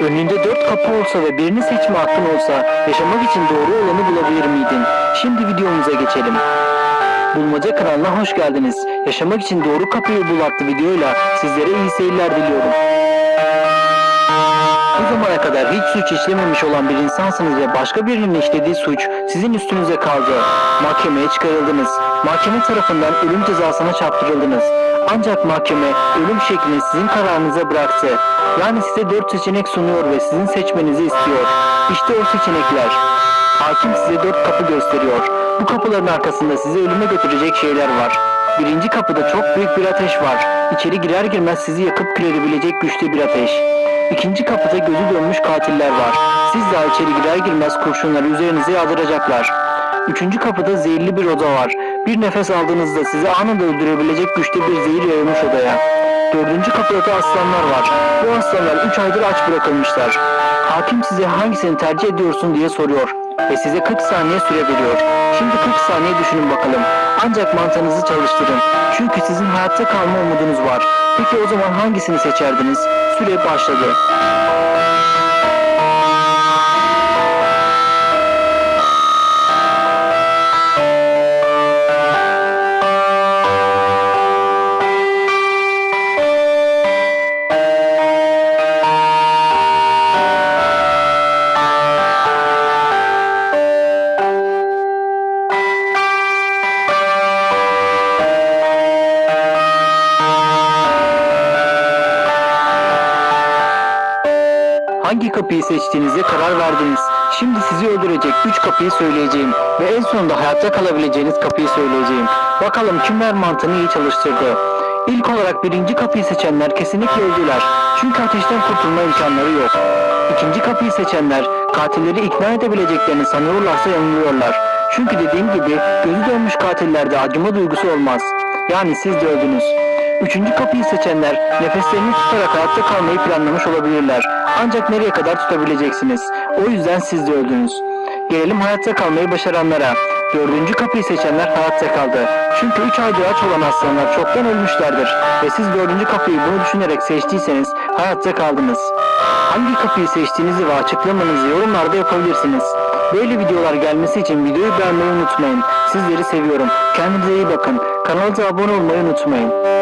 Önünde dört kapı olsa ve birini seçme hakkın olsa yaşamak için doğru olanı bulabilir miydin? Şimdi videomuza geçelim. Bulmaca kanalına hoş geldiniz. Yaşamak için doğru kapıyı bul adlı videoyla sizlere iyi seyirler diliyorum. Bu zamana kadar hiç suç işlememiş olan bir insansınız ve başka birinin işlediği suç sizin üstünüze kaldı. Mahkemeye çıkarıldınız. Mahkeme tarafından ölüm cezasına çarptırıldınız. Ancak mahkeme ölüm şeklini sizin kararınıza bıraktı. Yani size dört seçenek sunuyor ve sizin seçmenizi istiyor. İşte o seçenekler. Hakim size dört kapı gösteriyor. Bu kapıların arkasında sizi ölüme götürecek şeyler var. Birinci kapıda çok büyük bir ateş var. İçeri girer girmez sizi yakıp kül edebilecek güçlü bir ateş. İkinci kapıda gözü dönmüş katiller var. Siz daha içeri girer girmez kurşunları üzerinize yağdıracaklar. Üçüncü kapıda zehirli bir oda var. Bir nefes aldığınızda sizi anında öldürebilecek güçte bir zehir yayılmış odaya. Dördüncü kapıda da aslanlar var. Bu aslanlar üç aydır aç bırakılmışlar. Hakim size hangisini tercih ediyorsun diye soruyor ve size 40 saniye süre veriyor. Şimdi 40 saniye düşünün bakalım. Ancak mantığınızı çalıştırın. Çünkü sizin hayatta kalma umudunuz var. Peki o zaman hangisini seçerdiniz? Süre başladı. Hangi kapıyı seçtiğinize karar verdiniz. Şimdi sizi öldürecek 3 kapıyı söyleyeceğim ve en sonunda hayatta kalabileceğiniz kapıyı söyleyeceğim. Bakalım kimler mantığını iyi çalıştırdı. İlk olarak birinci kapıyı seçenler kesinlikle öldüler. Çünkü ateşten kurtulma imkanları yok. İkinci kapıyı seçenler katilleri ikna edebileceklerini sanıyorlarsa yanılıyorlar. Çünkü dediğim gibi gözü dönmüş katillerde acıma duygusu olmaz. Yani siz de öldünüz. Üçüncü kapıyı seçenler nefeslerini tutarak hayatta kalmayı planlamış olabilirler. Ancak nereye kadar tutabileceksiniz? O yüzden siz de öldünüz. Gelelim hayatta kalmayı başaranlara. Dördüncü kapıyı seçenler hayatta kaldı. Çünkü üç aydır aç olan aslanlar çoktan ölmüşlerdir. Ve siz dördüncü kapıyı bunu düşünerek seçtiyseniz hayatta kaldınız. Hangi kapıyı seçtiğinizi ve açıklamanızı yorumlarda yapabilirsiniz. Böyle videolar gelmesi için videoyu beğenmeyi unutmayın. Sizleri seviyorum. Kendinize iyi bakın. Kanalımıza abone olmayı unutmayın.